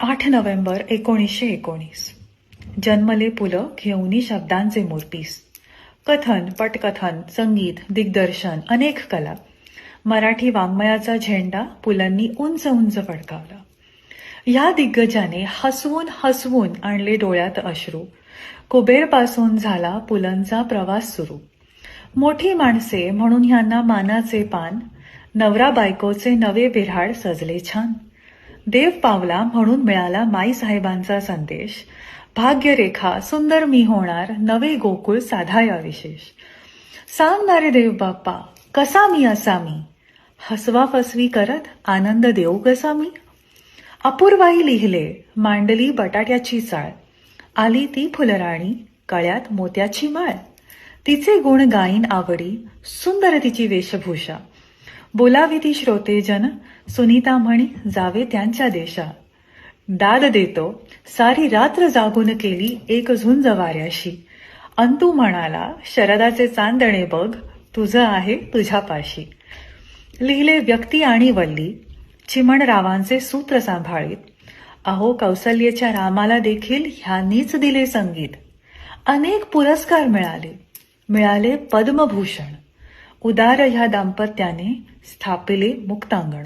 आठ नोव्हेंबर एकोणीसशे एकोणीस. जन्मले पुलं घेऊनी शब्दांचे मोरपीस कथन पटकथन संगीत दिग्दर्शन अनेक कला. मराठी वाङ्मयाचा झेंडा पुलंनी उंच उंच फडकावला. या दिग्गजाने हसवून हसवून आणले डोळ्यात अश्रू. कुबेरपासून झाला पुलंचा प्रवास सुरू. मोठी माणसे म्हणून ह्यांना मानाचे पान. नवरा बायकोचे नवे बिऱ्हाड सजले छान. देव पावला म्हणून मिळाला माई साहेबांचा संदेश. भाग्यरेखा सुंदर मी होणार नवे गोकुळ साधाया विशेष. सांगणारे देव बाप्पा कसा मी असा मी? हसवा फसवी करत आनंद देऊ कसा मी? अपूर्वाई लिहिले मांडली बटाट्याची चाळ. आली ती फुलराणी कळ्यात मोत्याची माळ. तिचे गुण गाईन आवडी सुंदर तिची वेशभूषा. बोलाविती श्रोते श्रोतेजन सुनीता म्हणी जावे त्यांच्या देशा. दाद देतो सारी रात्र जागून केली एक झुंज वाऱ्याशी. अंतू म्हणाला शरदाचे चांदणे बघ तुझं आहे तुझ्यापाशी. लिहिले व्यक्ती आणि वल्ली चिमणरावांचे सूत्र सांभाळीत. अहो कौसल्येच्या रामाला देखील ह्यांनीच दिले संगीत. अनेक पुरस्कार मिळाले. मिळाले पद्मभूषण. उदार ह्या दाम्पत्याने स्थापिले मुक्तांगण.